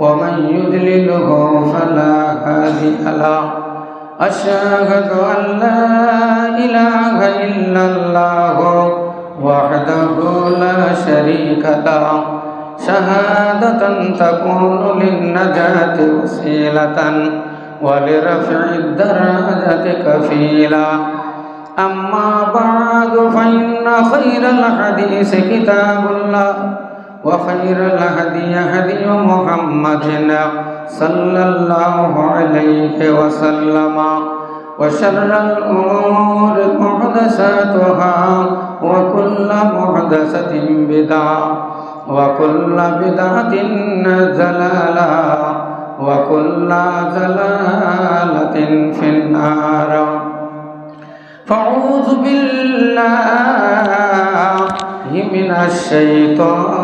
ومن يضلله فلا هادي له. أشهد أن لا إله إلا الله وحده لا شريك له. شهادة تكون للنجاة وسيلة ولرفع الدرجة كفيلا. أما بعد فإن خير الحديث كتاب الله. وخير الهدي هدي محمد صلى الله عليه وسلم. وشر الأمور محدثاتها وكل محدثة بدعة وكل بدعة زلالة وكل زلالة في النار. فأعوذ بالله من الشيطان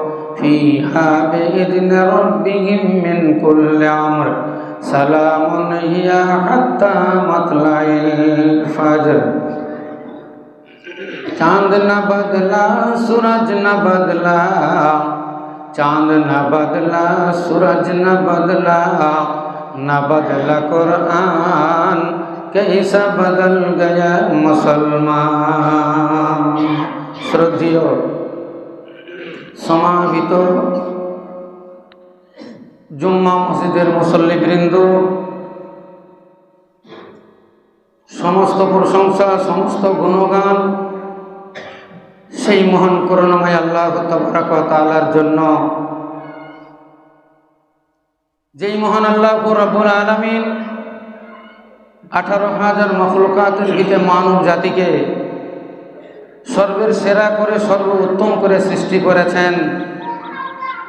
فيها بإذن ربهم من كل أمر. سلام هي حتى مطلع الفجر. चाँद न बदला सूरज न बदला चाँद न बदला सूरज न बदला न बदला कुरान कैसा बदल गया मुसलमान श्रद्धियों সমাহিত। জুম্মা মসজিদের মুসল্লিবৃন্দ, সমস্ত প্রশংসা, সমস্ত গুণগান সেই মহান করুণাময় আল্লাহ তালার জন্য। যেই মহান আল্লাহ রব্বুল আলমিন আঠারো হাজার মখলকাতের গীতে মানব জাতিকে সর্বের সেরা করে সর্ব উত্তম করে সৃষ্টি করেছেন।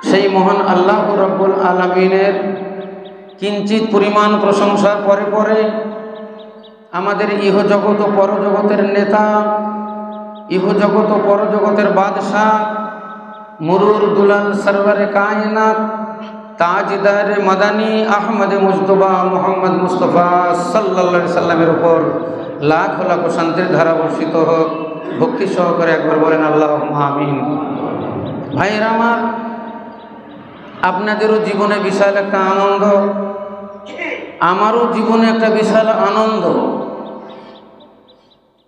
সেই মহান আল্লাহ রব্বুল আলমিনের কিঞ্চিত পরিমাণ প্রশংসার পরে পরে আমাদের ইহজগৎ ও পরজগতের নেতা, ইহজগৎ ও পরজগতের বাদশাহ, মুরুর দুলাল সরবরে কায়নাত, তাজদার মাদানী আহমদ মুস্তফা মোহাম্মদ মুস্তফা সাল্লা সাল্লামের উপর লাখ লাখ শান্তির ধারা বর্ষিত হোক। ভক্তি সহকারে একবার বলেন আল্লাহ আমিন। ভাইয়ের আমার, আপনাদেরও জীবনে বিশাল একটা আনন্দ, আমারও জীবনে একটা বিশাল আনন্দ।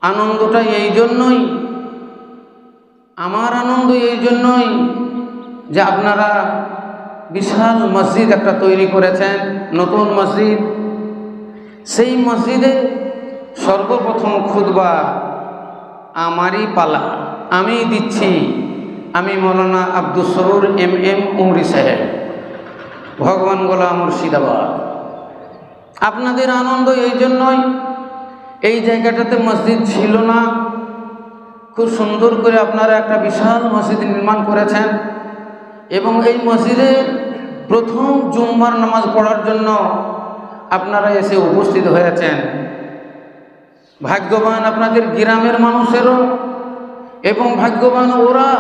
আনন্দটা এই জন্যই, আমার আনন্দ এই জন্যই যে আপনারা বিশাল মসজিদ একটা তৈরি করেছেন, নতুন মসজিদ। সেই মসজিদে সর্বপ্রথম খুদবা আমারই পালা আমি দিচ্ছি। আমি মৌলানা আব্দুল সরুর এম এম উমরি সাহেব। ভগবান গোলা মুর্শিদাবাদ। আপনাদের আনন্দ এই জন্যই, এই জায়গাটাতে মসজিদ ছিল না। খুব সুন্দর করে আপনারা একটা বিশাল মসজিদ নির্মাণ করেছেন। এবং এই মসজিদে প্রথম জুম্মার নামাজ পড়ার জন্য আপনারা এসে উপস্থিত হয়েছেন। ভাগ্যবান আপনাদের গ্রামের মানুষেরও এবং ভাগ্যবান ওরা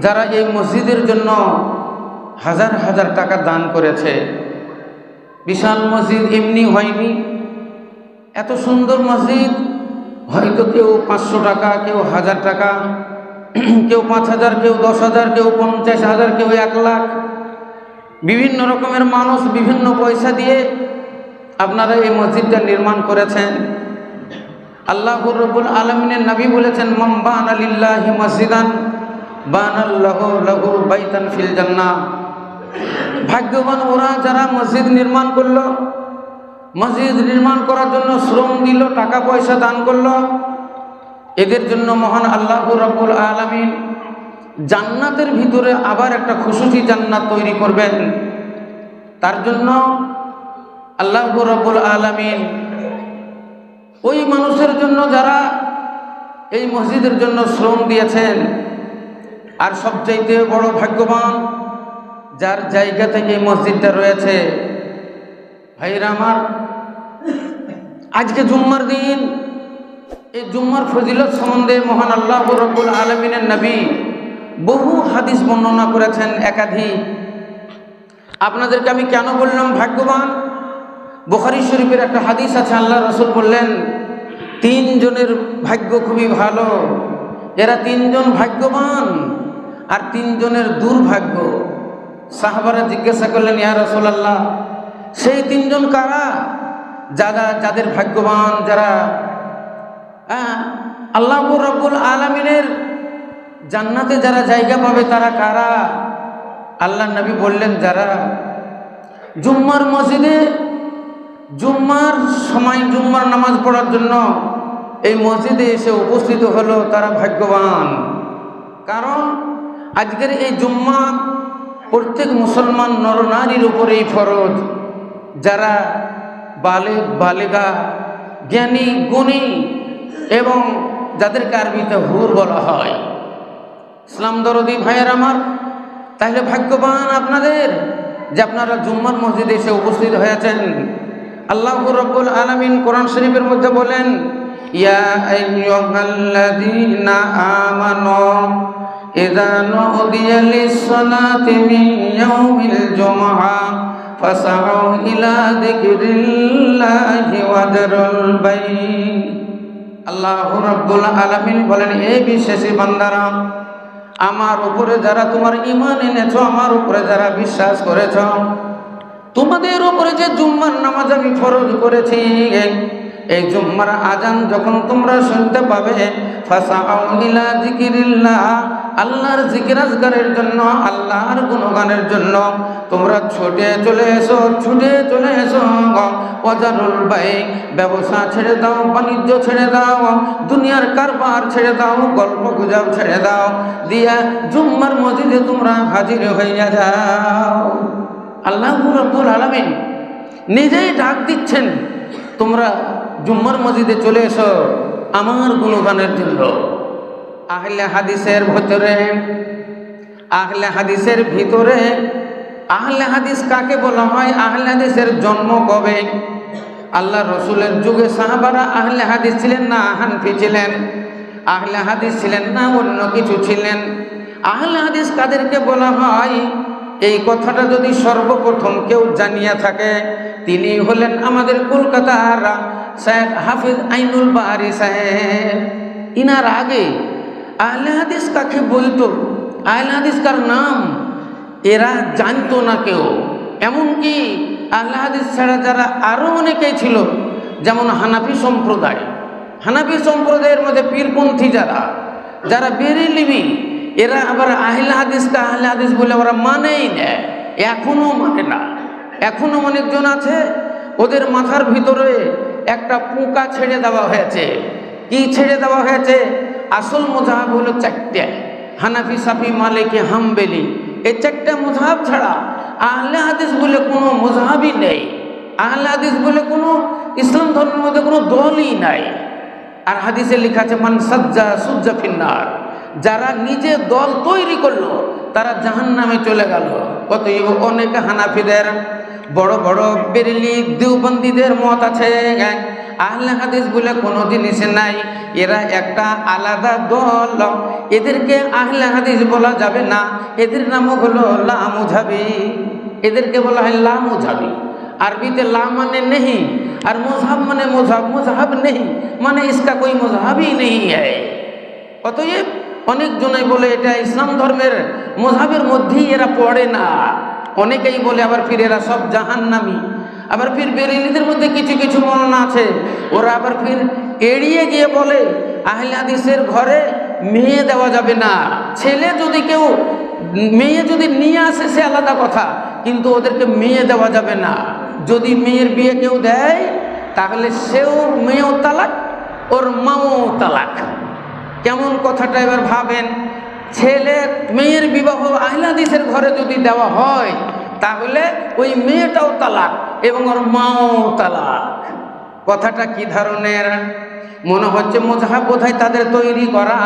যারা এই মসজিদের জন্য হাজার হাজার টাকা দান করেছে। বিশাল মসজিদ এমনি হয়নি। এত সুন্দর মসজিদ, হয়তো কেউ পাঁচশো টাকা, কেউ হাজার টাকা, কেউ পাঁচ হাজার, কেউ দশ হাজার, কেউ পঞ্চাশ হাজার, কেউ এক লাখ। বিভিন্ন রকমের মানুষ বিভিন্ন পয়সা দিয়ে আপনারা এই মসজিদটা নির্মাণ করেছেন। আল্লাহ রবুল আলমিনের নবী বলেছেন মম্বান আলিল্লাহি মসজিদান বাইতান ফিল জান্না ভাগ্যবান ওরা যারা মসজিদ নির্মাণ করল, মসজিদ নির্মাণ করার জন্য শ্রম দিল, টাকা পয়সা দান করল, এদের জন্য মহান আল্লাহ রব্বুল আলমিন জান্নাতের ভিতরে আবার একটা খুশুসি জান্নাত তৈরি করবেন। তার জন্য আল্লাহ রব্বুল আলমিন ওই মানুষের জন্য যারা এই মসজিদের জন্য শ্রম দিয়েছেন, আর সবচাইতে বড় ভাগ্যবান যার জায়গা থেকে মসজিদটা রয়েছে, ভাইরা আমার, আজকে জুম্মার দিন, এই জুম্মার ফজিলত সম্বন্ধে মহান আল্লাহ রব্বুল আলমিনের নবী বহু হাদিস বর্ণনা করেছেন একাধিক। আপনাদেরকে আমি কেন বললাম ভাগ্যবান? বুখারি শরীফের একটা হাদিস আছে, আল্লাহ রসুল বললেন, তিনজনের ভাগ্য খুবই ভালো। এরা তিনজন ভাগ্যবান আর তিনজনের দুর্ভাগ্য। সাহাবারা জিজ্ঞাসা করলেন, ইয়া রসুলাল্লাহ, সেই তিনজন কারা? যারা, যাদের ভাগ্যবান, যারা হ্যাঁ আল্লাহ রব্বুল আলমিনের জান্নাতে যারা জায়গা পাবে, তারা কারা? আল্লাহ নবী বললেন, যারা জুম্মার মসজিদে জুম্মার সময় জুম্মার নামাজ পড়ার জন্য এই মসজিদে এসে উপস্থিত হলো তারা ভাগ্যবান। কারণ আজকের এই জুম্মা প্রত্যেক মুসলমান নরনারীর উপরেই ফরজ। যারা বালে বালেগা জ্ঞানী, গুণী এবং যাদেরকে আরবিতে হুর বলা হয়। ইসলাম দরদি ভাইয়ের আমার, তাহলে ভাগ্যবান আপনাদের যে আপনারা জুম্মার মসজিদে এসে উপস্থিত হয়েছেন। আল্লাহ রব্বুল আলমিন কোরআন শরীফের মধ্যে বলেন, ইয়া আইয়ুহাল্লাযীনা আমানু ইযা নুদিয়া লিস-সালাতি মিন ইয়াউমিল জুমআ ফাসআউ ইলা যিকরিল্লাহি ওয়া দারুল বাই আল্লাহ রব্বুল আলমিন বলেন এই বিশ্বাসী বান্দারা, আমার উপরে যারা তোমার ইমান এনেছ, আমার উপরে যারা বিশ্বাস করেছ তোমাদের উপরে যে জুম্মার নামাজ আমি ফরজ করেছি, এই জুম্মার আজান যখন তোমরা শুনতে পাবে আল্লাহর জিকিরাজগারের জন্য, আল্লাহর গুণগানের জন্য তোমরা ছুটে চলে এসো, ছুটে চলে এসো অজারুল বাই ব্যবসা ছেড়ে দাও, বাণিজ্য ছেড়ে দাও, দুনিয়ার কারবার ছেড়ে দাও, গল্প গুজব ছেড়ে দাও, দিয়া জুম্মার মসজিদে তোমরা হাজির হইয়া যাও। আল্লাহ রব্বুল আলমিন নিজেই ডাক দিচ্ছেন, তোমরা জুম্মার মসজিদে চলে এসো, আমার গুণগানের জন্য। আহলে হাদিসের ভিতরে, আহলে হাদিসের ভিতরে, আহলে হাদিস কাকে বলা হয়? আহলে হাদিসের জন্ম কবে? আল্লাহ রসুলের যুগে সাহাবারা আহলে হাদিস ছিলেন না হানফি ছিলেন? আহলে হাদিস ছিলেন না অন্য কিছু ছিলেন? আহলে হাদিস কাদেরকে বলা হয়? এই কথাটা যদি সর্বপ্রথম কেউ জানিয়া থাকে, তিনি হলেন আমাদের কলকাতার শেখ হাফিজ আইনুল বাহারি সাহেব। ইনার আগে আহলে হাদিস কাকে বলতো? আহলে হাদিস কার নাম? এরা জানতো না কেউ। এমনকি আহলে হাদিস ছাড়া যারা আরও অনেকেই ছিল, যেমন হানাফি সম্প্রদায়। হানাফি সম্প্রদায়ের মধ্যে পীরপন্থী যারা যারা বেরেলিবি এরা আবার আহলে হাদিসকে আহলে হাদিস বলে ওরা মানেই নেয়। এখনও মানে না। এখনও অনেকজন আছে, ওদের মাথার ভিতরে একটা পোকা ছেড়ে দেওয়া হয়েছে। কি ছেড়ে দেওয়া হয়েছে? আসল মজাহাব হলো চারটে। হানাফি, সাফি, মালিকি, হামবেলি। এই চারটে মজাহাব ছাড়া আহলে হাদিস বলে কোনো মজাহাবই নেই। আহলে হাদিস বলে কোনো ইসলাম ধর্মের মধ্যে কোনো দলই নাই। আর হাদিসে লেখা আছে, মান সজ্জা সুজ্জা ফিন্নার। যারা নিজে দল তৈরি করল, তারা জাহান নামে চলে গেল। কত অনেক হানাফিদের, বড় বড় বেরেলি দেওবন্দিদের মত আছে। আহলে হাদিস বলে কোনো জিনিস নাই। এরা একটা আলাদা দল। এদেরকে আহলে হাদিস বলা যাবে না। এদের নামও হলো লামুঝাবি। এদেরকে বলা হয় লামুঝাবি। আরবিতে লা মানে নেহি, আর মোজাহাব মানে মোজাহাব মোজাহাব নেই মানে ইসকা কই মোজাহাবই নেই হ্যাঁ অতএব অনেক জনাই বলে, এটা ইসলাম ধর্মের মজহাবের মধ্যেই এরা পড়ে না। অনেকেই বলে, আবার ফির এরা সব জাহান্নামি। আবার ফির বেরেলিদের মধ্যে কিছু কিছু মননা আছে। ওরা আবার ফির এড়িয়ে গিয়ে বলে, আহলে হাদিসের ঘরে মেয়ে দেওয়া যাবে না। ছেলে যদি কেউ, মেয়ে যদি নিয়ে আসে, সে আলাদা কথা। কিন্তু ওদেরকে মেয়ে দেওয়া যাবে না। যদি মেয়ের বিয়ে কেউ দেয়, তাহলে সেও মেয়েও তালাক, ওর মাও তালাক। কেমন কথাটা এবার ভাবেন? ছেলে মেয়ের বিবাহ আহিলাদিসের ঘরে যদি দেওয়া হয়, তাহলে ওই মেয়েটাও তালাক এবং ওর মাও তালাক। কথাটা কি ধরনের? মনে হচ্ছে মোজাহাব বোধহয় তাদের তৈরি করা।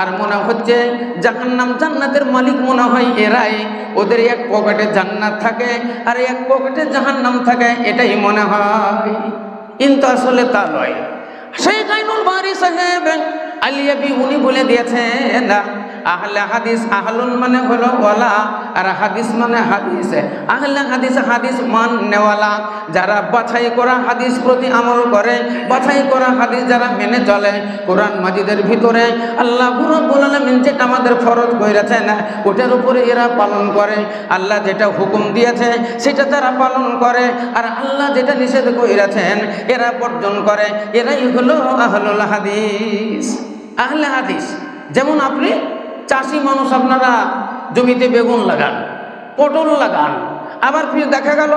আর মনে হচ্ছে জাহান্নাম জান্নাতের মালিক মনে হয় এরাই। ওদের এক পকেটে জান্নাত থাকে আর এক পকেটে জাহান্নাম থাকে, এটাই মনে হয়। কিন্তু আসলে তা নয়। সেই গাইনুল বারি সাহেব আলিয়াবি উনি বলে দিয়েছেন, আহলে হাদিস আহলুন মানে হলো ওয়ালা, আর হাদিস মানে হাদিস। আহলে হাদিস হাদিস মান নেওয়ালা যারা বাছাই করা হাদিস প্রতি আমল করে, বাছাই করা হাদিস যারা মেনে চলে, কোরআন মাজিদের ভিতরে আল্লাহ রব্বুল আলামিন যেটা আমাদের ফরজ করেছেন ওটার উপরে এরা পালন করে। আল্লাহ যেটা হুকুম দিয়েছে, সেটা তারা পালন করে, আর আল্লাহ যেটা নিষেধ করেছেন এরা বর্জন করে। এরাই হলো আহলুল হাদিস। আহলে হাদিস, যেমন আপনি চাষি মানুষ আপনারা জমিতে বেগুন লাগান, পটল লাগান, আবার ফির দেখা গেল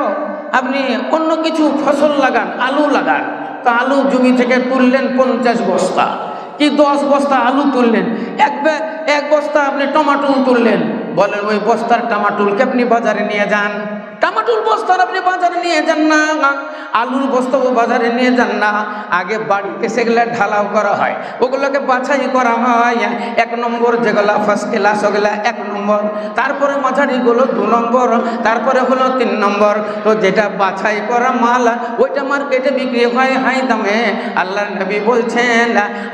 আপনি অন্য কিছু ফসল লাগান, আলু লাগান, তো আলু জমি থেকে তুললেন পঞ্চাশ বস্তা, কি দশ বস্তা আলু তুললেন? এক এক বস্তা আপনি টমাটুল তুললেন, বলেন ওই বস্তার টমাটুলকে আপনি বাজারে নিয়ে যান? টমাটুল বস্তার আপনি বাজারে নিয়ে যান না। আলুর বস্তাও বাজারে নিয়ে যান না। আগে বাড়িতে সেগুলো ঢালাও করা হয়। ওগুলোকে বাছাই করা হয়। এক নম্বর যেগুলা ফার্স্ট ক্লাস ওগুলা এক নম্বর। তারপরে মাঝারিগুলো দু নম্বর। তারপরে হলো তিন নম্বর। তো যেটা বাছাই করা মাল, ওইটা মার্কেটে বিক্রি হয় হাই দামে। আল্লাহ নবী বলছেন,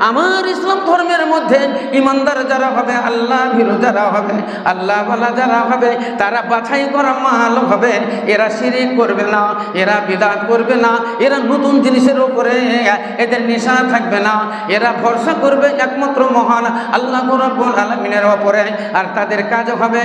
আমার ইসলাম ধর্মের মধ্যে ইমানদার যারা হবে, আল্লাহ ভীরু যারা হবে, আল্লাহ যারা হবে, তারা বাছাই করা মাল হবে। এরা শিরিক করবে না, এরা বিদাত করবে না, এরা নতুন জিনিসের উপরে এদের নেশা থাকবে না, এরা ভরসা করবে একমাত্র মহান আল্লাহ রব্বুল আলামিনের ওপরে। আর তাদের কাজ হবে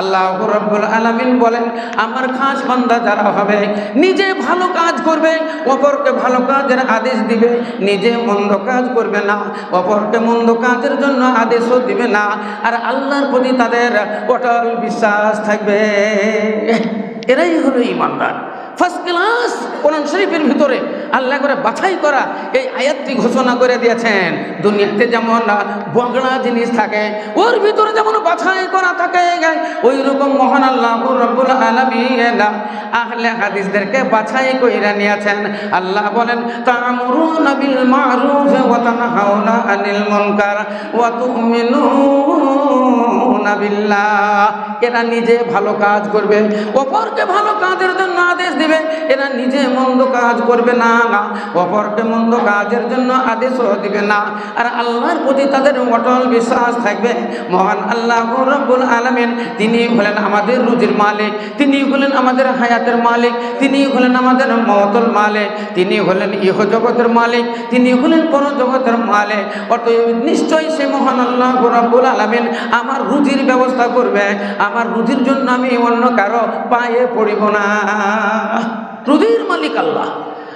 আল্লাহ রব্বুল আলামিন বলেন, আমার খাস বান্দা যারা হবে, নিজে ভালো কাজ করবে, অপরকে ভালো কাজের আদেশ দিবে, নিজে মন্দ কাজ করবে না। অপরকে মন্দ কাজের জন্য আদেশও দিবে না। আর আল্লাহর প্রতি তাদের অটল বিশ্বাস থাকবে। এরাই হলো ইমানদার। ফার্স্ট ক্লাস কোরআন শরীফের ভিতরে আল্লাহ করে বাছাই করা এই আয়াতটি ঘোষণা করে দিয়েছেন। দুনিয়াতে যেমন বগড়া জিনিস থাকে, ওর ভিতরে যেমন বাছাই করা থাকে, ওই রকম মহান আল্লাহ আহলে হাদিসদেরকে বাছাই কইরা নিয়েছেন। আল্লাহ বলেন, তা'মুরুনা বিল মা'রুফ ওয়া তানহাউনা আনিল মুনকার ওয়া তু'মিনুনা এরা নিজে ভালো কাজ করবে। অপরকে ভালো কাজের জন্য আদেশ দিবে। এরা নিজে মন্দ কাজ করবে না না। অপরকে মন্দ কাজের জন্য আদেশও দিবে না। আর আল্লাহর প্রতি তাদের অটল বিশ্বাস থাকবে। মহান আল্লাহ রব্বুল আলামিন, তিনি হলেন আমাদের রুজির মালিক, তিনি হলেন আমাদের হায়াতের মালিক, তিনি হলেন আমাদের মতল মালিক, তিনি হলেন ইহ জগতের মালিক, তিনি হলেন পর জগতের মালিক। অতএব নিশ্চয়ই সে মহান আল্লাহ রব্বুল আলামিন আমার রুজির ব্যবস্থা করবে, আমার রুজির জন্য আমি অন্য কারও পায়ে পড়িব না। রুজির মালিক আল্লাহ।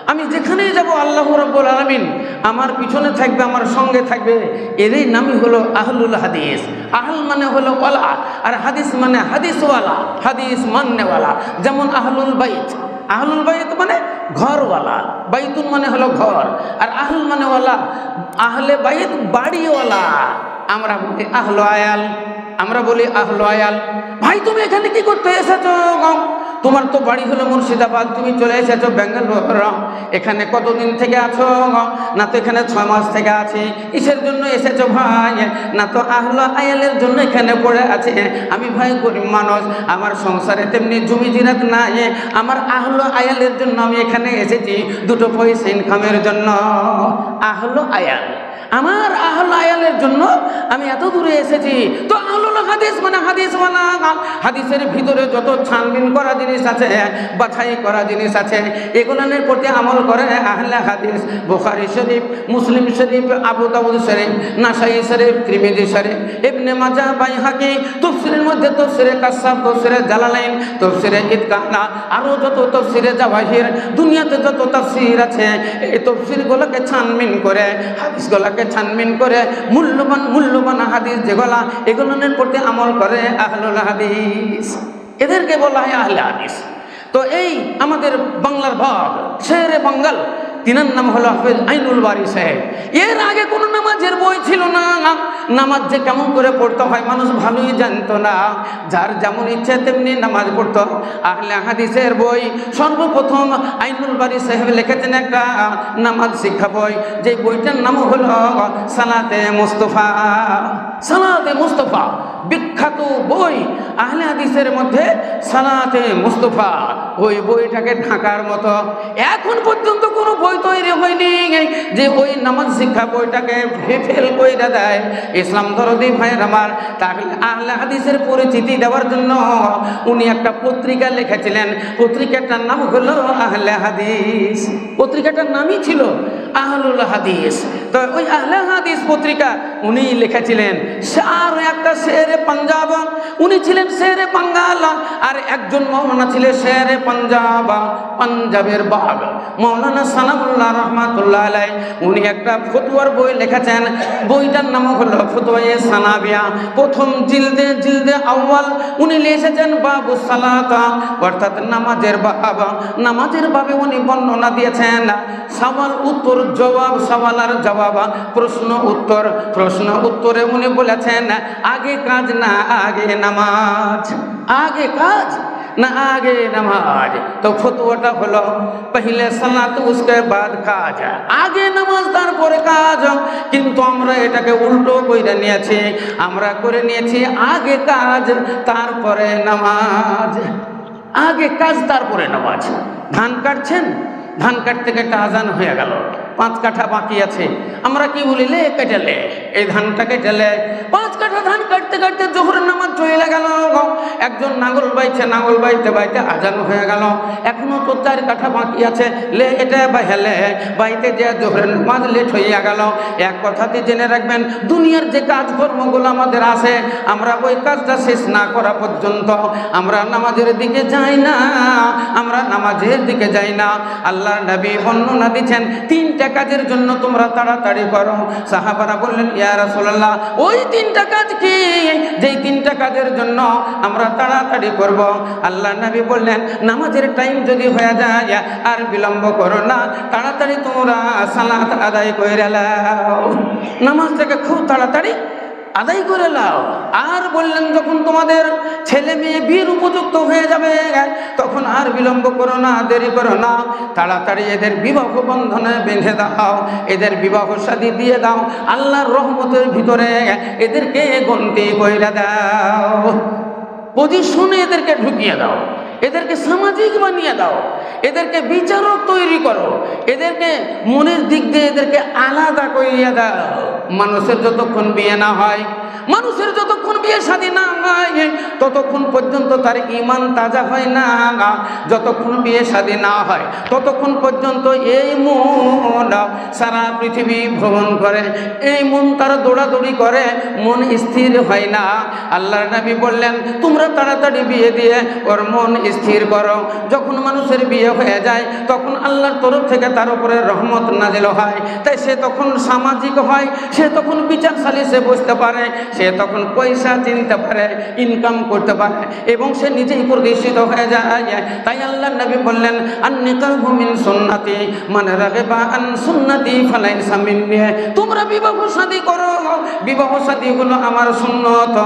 আমি যেখানেই যাব, আল্লাহ রব্বুল আলমিন আমার পিছনে থাকবে, আমার সঙ্গে থাকবে। এরই নামই হলো আহলুল হাদিস। আহল মানে হলো ওয়ালা, আর হাদিস মানে হাদিসওয়ালা, হাদিস মান্যওয়ালা। যেমন আহলুল বাইত। আহলুল বাইত মানে ঘরওয়ালা, বাইতুন মানে হলো ঘর। আর আহল মানে ওয়ালা, আহলে বাইত বাড়িওয়ালা। আমরা বলি আহল আয়াল। আমরা বলি, আহল আয়াল। ভাই, তুমি এখানে কি করতে এসেছ? তোমার তো বাড়ি হলো মুর্শিদাবাদ, তুমি চলে এসেছ বেঙ্গালোর। এখানে কতদিন থেকে আছো? না তো এখানে ছয় মাস থেকে আছি। কিসের জন্য এসেছ ভাই? না তো আহলো আয়ালের জন্য এখানে পড়ে আছে। আমি ভাই গরিব মানুষ, আমার সংসারে তেমনি জমি জিরাত নাই। আমার আহলো আয়ালের জন্য আমি এখানে এসেছি, দুটো পয়সা ইনকামের জন্য। আহল আয়াল। আমার আহল আয়ালের জন্য আমি এত দূরে এসেছি। তো আহলুল হাদিস মানে হাদিস হাদিসের ভিতরে যত ছানবিন করা জিনিস আছে, বাছাই করা জিনিস আছে এগুলোর প্রতি আমল করে আহলে হাদিস, বুখারি শরীফ, মুসলিম শরীফ, আবু শরীফ, নাসাই শরীফ, ত্রিমিজি শরীফ মাজা বাইহাকি তফসিরের মধ্যে তফসিরে কাসাব, তফসিরে জালালাইন, তফসিরে ঈদগাহনা আরও যত তফসিরে জাওয়াহির, দুনিয়াতে যত তফসির আছে, এই তফসিরগুলোকে ছানবিন করে, হাদিসগুলোকে ছানবিন করে, মূল্যবান মূল্যবান হাদিস যেগুলা এগুলোর প্রতি আমল করে আহলুল হাদিস। এদেরকে বলা হয় আহলে হাদিস। তো এই আমাদের বাংলার ভাগ শেরে বাঙ্গাল তিনার নাম হলো হাফেজ আইনুল বারি সাহেব। এর আগে কোনো নামাজের বই ছিল না। নামাজ যে কেমন করে পড়তে হয় মানুষ ভালোই জানতো না। যার যেমন ইচ্ছে তেমনি নামাজ পড়তো। আহলে হাদিসের বই, সর্বপ্রথম আইনুল বারি সাহেব লিখেছেন একটা নামাজ শিক্ষা বই। যে বইটার নাম হলো সালাতে মুস্তফা। সালাতে মুস্তফা, বিখ্যাত বই। আহলে হাদিসের মধ্যে সালাতে মুস্তফা। ওই বইটাকে ঢাকার মতো। এখন পর্যন্ত কোনো বই তৈরি হয়নি। যে ওই নামাজ শিক্ষা বইটাকে ফেল কইরা দেয়। ইসলাম দরদি ভাইয়ের আমার, তাহলে আহলে হাদিসের পরিচিতি দেওয়ার জন্য উনি একটা পত্রিকা লিখেছিলেন। পত্রিকাটার নাম হলো আহলে হাদিস। পত্রিকাটার নামই ছিল আহলুল হাদিস। তো ওই আহলে হাদিস পত্রিকা উনি লিখেছিলেন। আর একটা শেরে পাঞ্জাব। উনি ছিলেন শেরে বাঙ্গাল। আর একজন মৌলানা ছিলেন শেরে পাঞ্জাব, পাঞ্জাবের বাঘ মৌলানা সালামুল্লাহ রহমাতুল্লাহ আলাই উনি একটা ফতুয়ার বই লিখেছেন। বইটার নাম হলো ফতুয়ায়ে সানাবিয়া। প্রথম জিলদে জিলদে আউয়াল, উনি লিখেছেন বাবু সালাতা। অর্থাৎ নামাজের বাবা। নামাজের বাবে উনি বর্ণনা দিয়েছেন, সওয়াল উত্তর, জবাব সওয়াল আর জবাব। প্রশ্ন উত্তর, প্রশ্ন উত্তরে উনি বলেছেন, আগে কাজ না, আগে নামাজ। আগে কাজ? না আগে নামাজ। তো ফতুয়াটা হলো, পহলে সালাত উসকে বাদ কাজ। আগে নামাজ তারপরে কাজ। কিন্তু আমরা এটাকে উল্টো করে নিয়েছি। আমরা করে নিয়েছি আগে কাজ, তারপরে নামাজ। আগে কাজ, তারপরে নামাজ। ধান কাটছেন? ধান কাটতে কাটতে আজান হয়ে গেল। পাঁচ কাঠা বাকি আছে। আমরা কি বলি, লে কেটেলে এই ধানটা কেটেলে পাঁচ কাঠা ধান কাটতে কাটতে জোহরের নামাজ চলে গেল একজন নাঙ্গল বাইছে নাঙ্গল বাইতে বাইতে আজান হয়ে গেল। এখনও তো চার কাঠা বাকি আছে। লে, এটা হেলে বাইতে যে জোহরের নামাজ লেট হইয়া গেল। এক কথাতে জেনে রাখবেন, দুনিয়ার যে কাজকর্মগুলো আমাদের আছে, আমরা ওই কাজটা শেষ না করা পর্যন্ত আমরা নামাজের দিকে যাই না, আমরা নামাজের দিকে যাই না। আল্লাহর নবী বর্ণনা দিচ্ছেন, তিনটা কাজের জন্য তোমরা তাড়াতাড়ি করো। সাহাবারা বললেন, ইয়া ওই তিনটা কাজ কি? যেই তিনটা কাজের জন্য আমরা তাড়াতাড়ি করব। আল্লাহ নবী বললেন, নামাজের টাইম যদি হয়ে যায়, আর বিলম্ব করো না, তাড়াতাড়ি তোমরা সালাত আদায় করে নামাজ থেকে খুব তাড়াতাড়ি আদায় করে লাও। আর বললেন, যখন তোমাদের ছেলে মেয়ে বিয়ের উপযুক্ত হয়ে যাবে, তখন আর বিলম্ব করো না, দেরি করো না। তাড়াতাড়ি এদের বিবাহ বন্ধনে বেঁধে দাও, এদের বিবাহ শাদী দিয়ে দাও, আল্লাহর রহমতের ভিতরে এদেরকে গন্তি কইরা দাও। পজিশনে এদেরকে ঢুকিয়ে দাও, এদেরকে সামাজিক বানিয়ে দাও এদেরকে বিচারক তৈরি করো। এদেরকে মনের দিক দিয়ে এদেরকে আলাদা করিয়া দাও। মানুষের যতক্ষণ বিয়ে না হয় মানুষের যতক্ষণ বিয়ে শাদী না হয়, ততক্ষণ পর্যন্ত তার ইমান তাজা হয় না। যতক্ষণ বিয়ে শাদী না হয়, ততক্ষণ পর্যন্ত এই মন সারা পৃথিবী ভ্রমণ করে। এই মন তার দৌড়াদৌড়ি করে, মন স্থির হয় না। আল্লাহ নবী বললেন, তোমরা তাড়াতাড়ি বিয়ে দিয়ে ওর মন স্থির করো। যখন মানুষের বিয়ে হয়ে যায়, তখন আল্লাহর তরফ থেকে তার উপরে রহমত নাজিল হয়। তাই সে তখন সামাজিক হয়, সে তখন বিচারশালী সে বুঝতে পারে সে তখন পয়সা, চিনতে পারে ইনকাম করতে পারে এবং সে নিজেই প্রতিষ্ঠিত হয়ে যায়। তাই আল্লাহ নবী বললেন আন্নিকাল ভূমিন সুন্নাতি মানে রাগে বা আন সুন্নাতি ফালাই সামিন তোমরা বিবাহ শাদী করো। বিবাহ শাদী হলো আমার সুন্নত।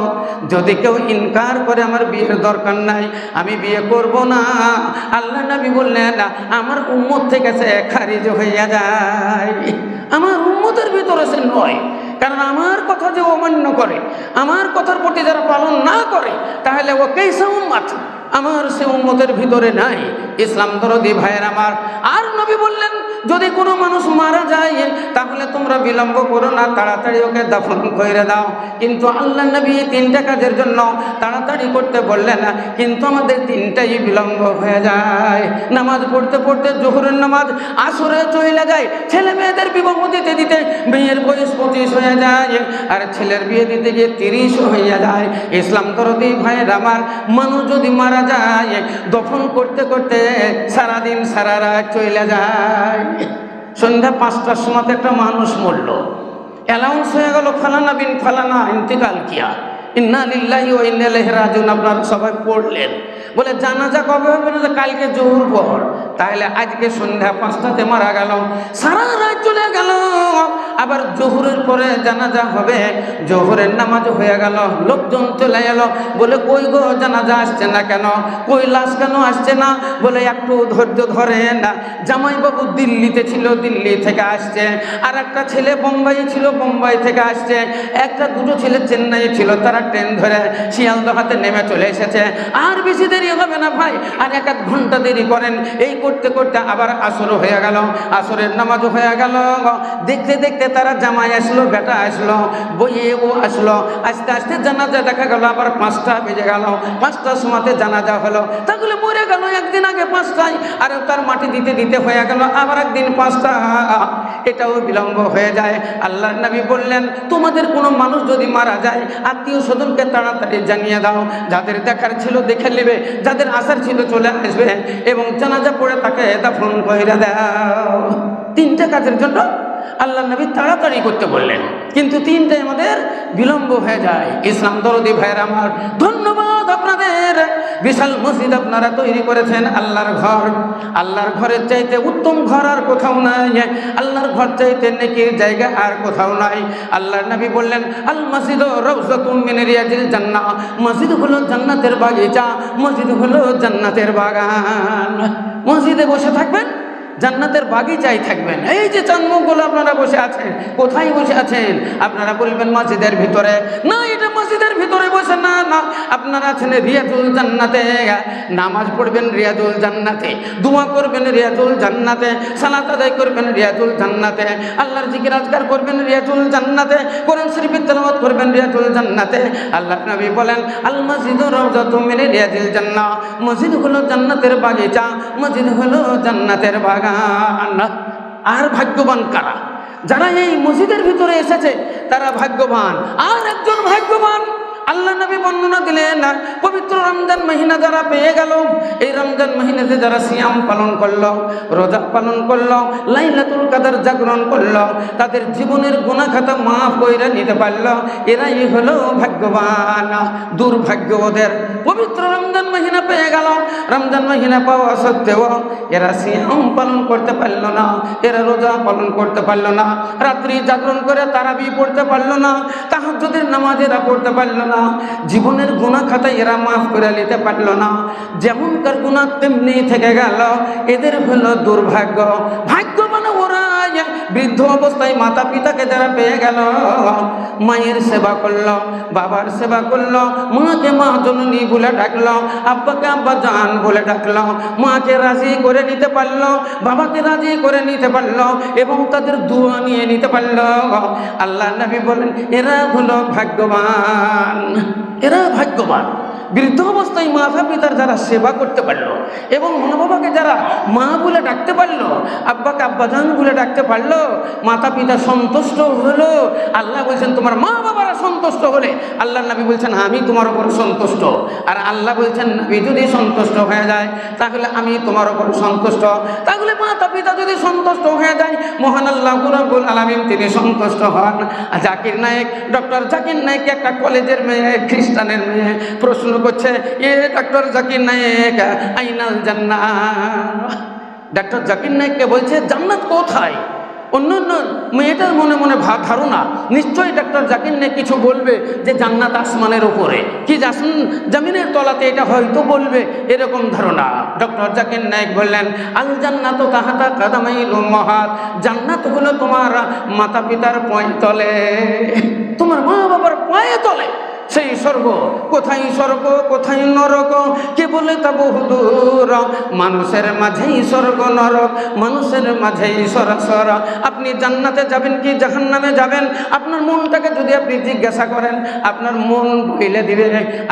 যদি কেউ ইনকার করে আমার বিয়ের দরকার নাই, আমি বিয়ে করব না। আল্লাহ নবী বললেন, আমার উম্মত থেকে সে খারিজ হইয়া যায়। আমার উম্মতের ভিতরে সে নয়। কারণ আমার কথা যে অমান্য করে আমার কথার প্রতি যারা পালন না করে তাহলে ও কেসা উম্মাত। আমার সে উম্মতের ভিতরে নাই। ইসলাম দরদি ভাইয়ের আমার। আর নবী বললেন, যদি কোনো মানুষ মারা যায়, তাহলে তোমরা বিলম্ব করো না, তাড়াতাড়ি ওকে দাফন করে দাও। কিন্তু আল্লাহ নবী তিনটা কাজের জন্য তাড়াতাড়ি করতে বললেন কিন্তু আমাদের তিনটাই বিলম্ব হয়ে যায়। নামাজ পড়তে পড়তে জোহরের নামাজ আসরে চলে যায়। ছেলে মেয়েদের বিবাহ দিতে দিতে মেয়ের বয়স পঁচিশ হয়ে যায় আর ছেলের বিয়ে দিতে গিয়ে তিরিশ হয়ে যায়। ইসলাম দরদি ভাইয়ের আমার, মানুষ যদি মারা যায়, দফন করতে করতে সারাদিন সারা রাত চলে যায়। সন্ধ্যা পাঁচটার সময় একটা মানুষ মরল। অ্যালাউন্স হয়ে গেল, ফালানা বিন ফালানা, ইন্তিকাল কিয়া ইন্না লিল্লাহি ও ইন্না ইলাইহি রাজিউন আপনারা সবাই পড়লেন। বলে, জানাজা কবে হবে না কালকে জোহর পর? তাহলে আজকে সন্ধ্যা পাঁচটাতে মারা গেল, সারা রাত চলে গেল। আবার জোহরের পরে জানাজা হবে, জোহরের নামাজ হয়ে গেল, লোকজন চলে গেল বলে, কই গো, জানাজা আসছে না কেন? কই লাশ কেন আসছে না? বলে, একটু ধৈর্য ধরে না, জামাইবাবু দিল্লিতে ছিল, দিল্লি থেকে আসছে। আর একটা ছেলে বোম্বাই ছিল, বোম্বাই থেকে আসছে। একটা দুটো ছেলে চেন্নাই ছিল, তারা ট্রেন ধরে শিয়ালদহাতে নেমে চলে এসেছে। আর বেশি দেরি হবে না ভাই, আর এক আধ ঘণ্টা দেরি করেন। এই করতে করতে আবার আসর হয়ে গেল, আসরের নামাজও হয়ে গেল। দেখতে দেখতে তারা জামাই আসলো, বেটা আসলো, বইয়ে ও আসলো। আস্তে আস্তে জানাজা দেখা গেল, আবার পাঁচটা বেজে গেল। পাঁচটার সময়তে জানাজা হলো। তাহলে মরে গেল একদিন আগে পাঁচটায়, আর তার মাটি দিতে দিতে হয়ে গেল আবার একদিন পাঁচটা। এটাও বিলম্ব হয়ে যায়। আল্লাহ নবী বললেন, তোমাদের কোনো মানুষ যদি মারা যায়, আত্মীয় স্বজনকে তাড়াতাড়ি জানিয়ে দাও। যাদের দেখার ছিল দেখে নেবে, যাদের আসার ছিল চলে আসবে। এবং জানাজা পড়ে তাকে দাফন করে দাও। তিনটা কাজের জন্য আল্লাহ নবী তাড়াতাড়ি করতে বললেন। কিন্তু তিনটে আমাদের বিলম্ব হয়ে যায়। ইসলাম দরদি ভাইয়ের আমার, ধন্যবাদ আপনাদের। বিশাল মসজিদ আপনারা তৈরি করেছেন আল্লাহর ঘর। আল্লাহর ঘরের চাইতে উত্তম ঘর আর কোথাও নাই। আল্লাহর ঘর চাইতে নেকির জায়গা আর কোথাও নাই। আল্লাহর নবী বললেন, আল মসজিদ রিয়াজিল জান্না। মসজিদ হলো জান্নাতের বাগিচা, মসজিদ হলো জান্নাতের বাগান। মসজিদে বসে থাকবেন? জান্নাতের বাগিচায় থাকবেন। এই যে চান্মুখগুলো আপনারা বসে আছেন, কোথায় বসে আছেন? আপনারা বলবেন মসজিদের ভিতরে। না, এটা মসজিদের ভিতরে বসে না না। আপনারা আছেন রিয়াজুল জান্নাতে। নামাজ পড়বেন রিয়াজুল জান্নাতে। দোয়া করবেন রিয়াজুল জান্নাতে। সালাত আদায় করবেন রিয়াজুল জান্নাতে। আল্লাহর জিকির আজকার করবেন রিয়াজুল জান্নাতে। কোরআন শরীফের তেলাওয়াত করবেন রিয়াজুল জান্নাতে। আল্লাহ নবী বলেন, আল মসজিদ রওজাতু মিন রিয়াজিল জান্নাহ। মসজিদ হলো জান্নাতের বাগিচা। মসজিদ হলো জান্নাতের আর ভাগ্যবান কারা? যারা এই মসজিদের ভিতরে এসেছে তারা ভাগ্যবান। আর একজন ভাগ্যবান আল্লাহ নবী বর্ণনা দিলেন, পবিত্র রমজান মহিনা যারা পেয়ে গেল, এই রমজান মহিনাতে যারা সিয়াম পালন করল, রোজা পালন করল, লাইলাতুল কাদার জাগরণ করল, তাদের জীবনের গুণা খাতা মাফ কইরা নিতে পারল, এরাই হলো ভাগ্যবান, দুর্ভাগ্য ওদের। পবিত্র রমজান মহিনা পেয়ে গেল, রমজান মহিনা পাওয়া সত্ত্বেও এরা সিয়াম পালন করতে পারল না, এরা রোজা পালন করতে পারল না, রাত্রি জাগরণ করে তারা তারাবি পড়তে পারল না, তাহাজ্জুদের নামাজ এরা পড়তে পারল না জীবনের গুণা খাতায় এরা মাফ করে নিতে পারল না। যেমনকার গুণা তেমনি থেকে গেল। এদের হলো দুর্ভাগ্য। ভাগ্য বৃদ্ধ অবস্থায় মাতা পিতাকে যারা পেয়ে গেল, মায়ের সেবা করল, বাবার সেবা করল, মাকে মা জননী বলে ডাকলো, আব্বাকে আব্বা জান বলে ডাকলো, মাকে রাজি করে নিতে পারল, বাবাকে রাজি করে নিতে পারল এবং তাদের দোয়া নিয়ে নিতে পারল। আল্লাহ নবী বলেন, এরা হলো ভাগ্যবান, এরা ভাগ্যবান। বৃদ্ধ অবস্থায় মাতা পিতার যারা সেবা করতে পারল এবং মা বাবাকে যারা মা বলে ডাকতে পারল, আব্বাকে আব্বাজান বলে ডাকতে পারল, মাতা পিতা সন্তুষ্ট হলো। আল্লাহ বলছেন, তোমার মা বাবারা সন্তুষ্ট হলে? আল্লাহ নবী বলছেন, আমি তোমার ওপর সন্তুষ্ট। আর আল্লাহ বলছেন, নবী যদি সন্তুষ্ট হয়ে যায়, তাহলে আমি তোমার ওপর সন্তুষ্ট। তাহলে মাতা পিতা যদি সন্তুষ্ট হয়ে যায়, মহান আল্লাহ রাব্বুল আলামিন তিনি সন্তুষ্ট হন। জাকির নায়েক, ডক্টর জাকির নায়েক একটা কলেজের মেয়ে, খ্রিস্টানের মেয়ে, প্রশ্ন করছে এ ডক্টর জাকির নায়েক, আইনাল জান্নাত ডক্টর জাকির নায়েককে বলছে, জান্নাত কোথায়? অন্য অন্য মেয়েটার মনে মনে ভাব ধারণা, নিশ্চয়ই ডাক্তার জাকির নায়েক কিছু বলবে যে জান্নাত আসমানের ওপরে কি জাসন জামিনের তলাতে এটা হয়তো বলবে, এরকম ধারণা। ডক্টর জাকির নায়ক বললেন, আল জান্নাত তাহাতা কাদামাইল মহাত জান্নাত হলো তোমার মাতা পিতার পয় তলে, তোমার মা বাবার পায়ে তলে। সেই স্বর্গ, কোথায় স্বর্গ, কোথায় নরক? কে বলে তা বহুদূর মানুষের মাঝেই স্বর্গ, নরক। মানুষের মাঝেই সরাসর। আপনি জান্নাতে যাবেন কি জাহান্নামে যাবেন? আপনার মনটাকে যদি আপনি জিজ্ঞাসা করেন, আপনার মন বইলে দিবে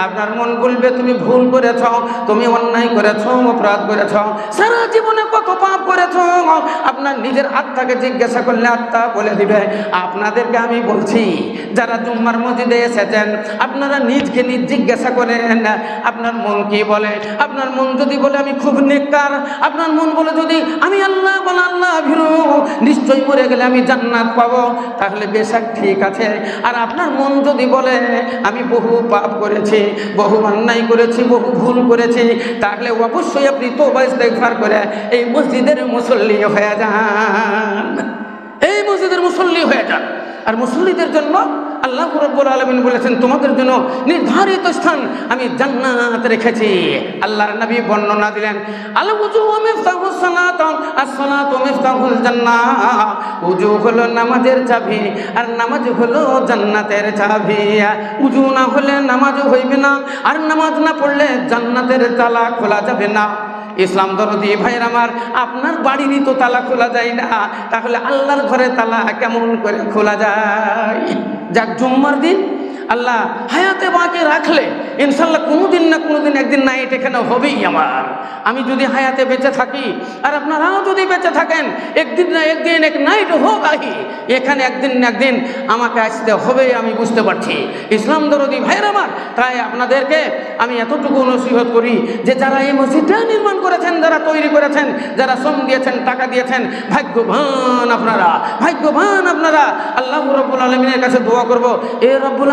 আপনার মন বলবে, তুমি ভুল করেছ, তুমি অন্যায় করেছ, অপরাধ করেছ। সারা জীবনে কত পাপ করেছ। আপনার নিজের আত্মাকে জিজ্ঞাসা করলে আত্মা বলে দিবে, আপনাদেরকে আমি বলছি, যারা জুম্মার মসজিদে এসেছেন আপনারা নিজকে নিজ জিজ্ঞাসা করেন আপনার মন কি বলে? আপনার মন যদি বলে আমি খুব নেককার, আপনার মন বলে যদি আমি আল্লাহ বলে আল্লাহ ভীরু নিশ্চয়ই মরে গেলে আমি জান্নাত পাবো। তাহলে বেশাক ঠিক আছে। আর আপনার মন যদি বলে, আমি বহু পাপ করেছি, বহু অন্যায় করেছি, বহু ভুল করেছি, তাহলে অবশ্যই আপনি তোবা ইস্তেগফার করে এই মসজিদের মুসল্লি হয়ে যান। এই মসজিদের মুসল্লি হয়ে যান। আর মুসল্লিদের জন্য আল্লাহ রব্বুল আলমিন বলেছেন, তোমাদের জন্য নির্ধারিত স্থান আমি জান্নাত রেখেছি। আল্লাহর নবী বর্ণনা দিলেন আল উজু মিফতাহুস সালাত as-সালাতু মিফতাহুল জান্নাহ উজু হলো নামাজের চাবি, আর নামাজ হলো জান্নাতের চাবি। উজু না হলে নামাজ হইবে না, আর নামাজ না পড়লে জান্নাতের তালা খোলা যাবে না। ইসলাম দরদি ভাইয়ের আমার, আপনার বাড়িরই তো তালা খোলা যায় না, তাহলে আল্লাহর ঘরে তালা কেমন করে খোলা যায়? যাক, জুম্মার দিন আল্লাহ হায়াতে বাঁকে রাখলে ইনশাল্লাহ কোনোদিন না কোনোদিন একদিন নাইট এখানে হবেই আমার। আমি যদি হায়াতে বেঁচে থাকি, আর আপনারাও যদি বেঁচে থাকেন, একদিন না একদিন, এক নাইট হোক আহি, এখানে একদিন না একদিন আমাকে আসতে হবে আমি বুঝতে পারছি। ইসলাম দরদি ভাইয়ের আমার, তাই আপনাদেরকে আমি এতটুকু নসিহত করি যে যারা এই মসজিদটা নির্মাণ করেছেন, যারা তৈরি করেছেন, যারা শ্রম দিয়েছেন, টাকা দিয়েছেন, ভাগ্যবান আপনারা ভাগ্যবান আপনারা। আল্লাহ রব্বুল আলমিনের কাছে দোয়া করব, এ রব্বুল